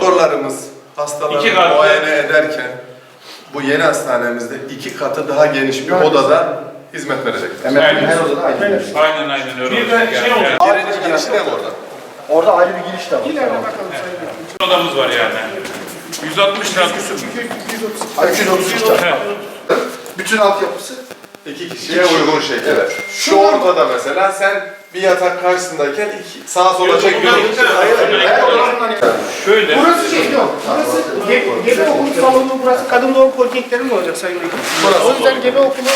doktorlarımız hastaları İki katlı. muayene ederken bu yeni hastanemizde iki katı daha geniş bir odada hizmet verecekler. Her odada ayrı bir giriş. Aynen aynen öyle. Bir de olacak şey yani. olacak. Birinci girişi de orada? Orada ayrı bir giriş de var. Evet. Odamız var yani. 160 lira. 333 çarpı. Bütün altyapısı İki kişiye uygun şekilde. Evet. Şu ortada mesela sen bir yatak karşısındayken iki, sağa sola çekiyorsun. her odanın Şöyle. Burası şey yok. Burası ge gebe okulu salonu burası kadın doğum poliklinikleri mi olacak Sayın? Burası O yüzden gebe okulu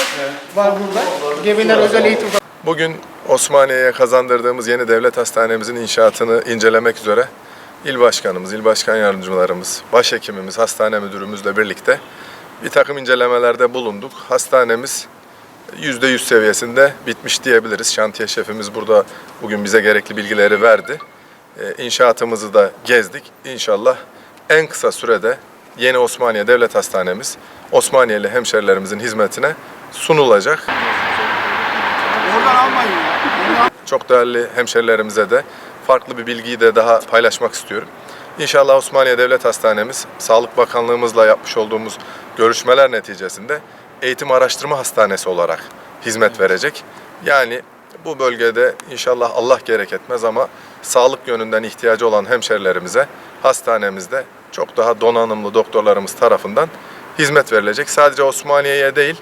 var burada. Gebeler özel eğitim Bugün Osmaniye'ye kazandırdığımız yeni devlet hastanemizin inşaatını incelemek üzere il başkanımız, il başkan yardımcılarımız, başhekimimiz, hastane müdürümüzle birlikte bir takım incelemelerde bulunduk. Hastanemiz %100 seviyesinde bitmiş diyebiliriz. Şantiye şefimiz burada bugün bize gerekli bilgileri verdi. Ee, İnşaatımızı da gezdik. İnşallah en kısa sürede yeni Osmaniye Devlet Hastanemiz Osmaniyeli hemşerilerimizin hizmetine sunulacak. Çok değerli hemşerilerimize de farklı bir bilgiyi de daha paylaşmak istiyorum. İnşallah Osmaniye Devlet Hastanemiz, Sağlık Bakanlığımızla yapmış olduğumuz görüşmeler neticesinde eğitim araştırma hastanesi olarak hizmet verecek. Yani bu bölgede inşallah Allah gerek etmez ama sağlık yönünden ihtiyacı olan hemşerilerimize hastanemizde çok daha donanımlı doktorlarımız tarafından hizmet verilecek. Sadece Osmaniye'ye değil,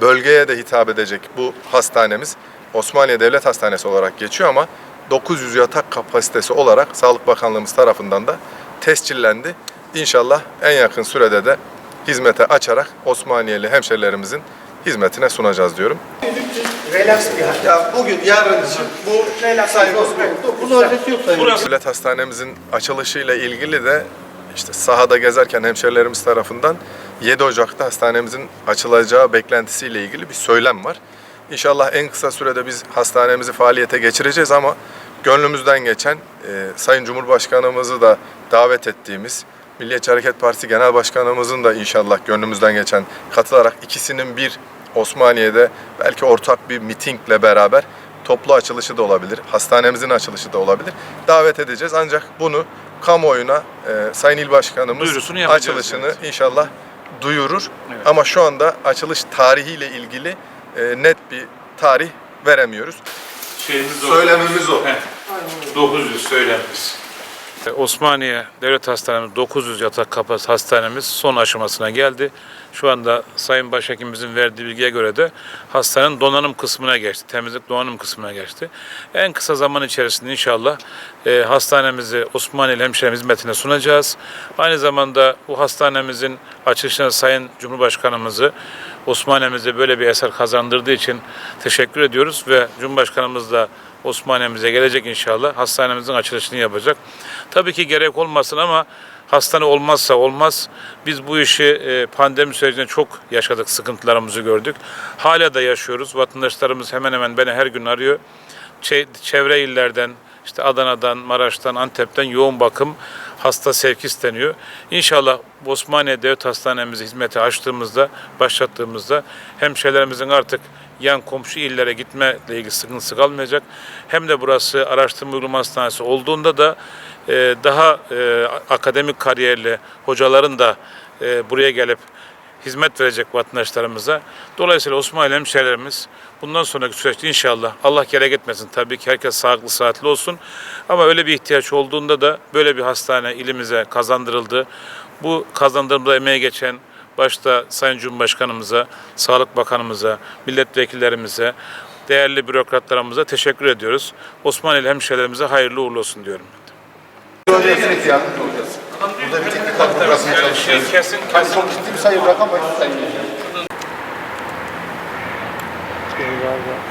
bölgeye de hitap edecek bu hastanemiz Osmaniye Devlet Hastanesi olarak geçiyor ama 900 yatak kapasitesi olarak Sağlık Bakanlığımız tarafından da tescillendi. İnşallah en yakın sürede de hizmete açarak Osmaniyeli hemşerilerimizin hizmetine sunacağız diyorum. Relax bir hal. Ya bugün yarın için bu Relax oldu. Bunu özeti yok Sayın Burası Devlet Hastanemizin açılışıyla ilgili de işte sahada gezerken hemşerilerimiz tarafından 7 Ocak'ta hastanemizin açılacağı beklentisiyle ilgili bir söylem var. İnşallah en kısa sürede biz hastanemizi faaliyete geçireceğiz ama gönlümüzden geçen e, Sayın Cumhurbaşkanımızı da davet ettiğimiz Milliyetçi Hareket Partisi Genel Başkanımızın da inşallah gönlümüzden geçen katılarak ikisinin bir Osmaniye'de belki ortak bir mitingle beraber toplu açılışı da olabilir, hastanemizin açılışı da olabilir. Davet edeceğiz ancak bunu kamuoyuna e, Sayın İl Başkanımız açılışını evet. inşallah duyurur. Evet. Ama şu anda açılış tarihiyle ilgili e, net bir tarih veremiyoruz. şeyimiz o. Söylemimiz o. Heh. 900 söylenmiş. Osmaniye Devlet Hastanemiz 900 yatak kapasite hastanemiz son aşamasına geldi. Şu anda Sayın Başhekimimizin verdiği bilgiye göre de hastanenin donanım kısmına geçti. Temizlik donanım kısmına geçti. En kısa zaman içerisinde inşallah e, hastanemizi Osmaniyeli hemşire hizmetine sunacağız. Aynı zamanda bu hastanemizin açılışına Sayın Cumhurbaşkanımızı Osmaniyemize böyle bir eser kazandırdığı için teşekkür ediyoruz ve Cumhurbaşkanımız da Osmaniye'mize gelecek inşallah. Hastanemizin açılışını yapacak. Tabii ki gerek olmasın ama hastane olmazsa olmaz. Biz bu işi e, pandemi sürecinde çok yaşadık, sıkıntılarımızı gördük. Hala da yaşıyoruz. Vatandaşlarımız hemen hemen beni her gün arıyor. Çe- çevre illerden, işte Adana'dan, Maraş'tan, Antep'ten yoğun bakım hasta sevki isteniyor. İnşallah Osmaniye Devlet Hastanemizi hizmete açtığımızda, başlattığımızda hemşehrilerimizin artık yan komşu illere gitme ile ilgili sıkıntısı kalmayacak. Hem de burası araştırma uygulama hastanesi olduğunda da e, daha e, akademik kariyerli hocaların da e, buraya gelip hizmet verecek vatandaşlarımıza. Dolayısıyla Osmanlı hemşehrilerimiz bundan sonraki süreçte inşallah Allah gerek etmesin. Tabii ki herkes sağlıklı saatli olsun. Ama öyle bir ihtiyaç olduğunda da böyle bir hastane ilimize kazandırıldı. Bu kazandırımda emeğe geçen başta Sayın Cumhurbaşkanımıza, Sağlık Bakanımıza, milletvekillerimize, değerli bürokratlarımıza teşekkür ediyoruz. Osmanlı hemşehrilerimize hayırlı uğurlu olsun diyorum. Sürekli yardımcı olacağız. Burada bir teknik kadrolasını Yani çalışıyoruz. şey kesin kesin. çok ciddi bir sayı. Sayın Vekilim. Eyvallah.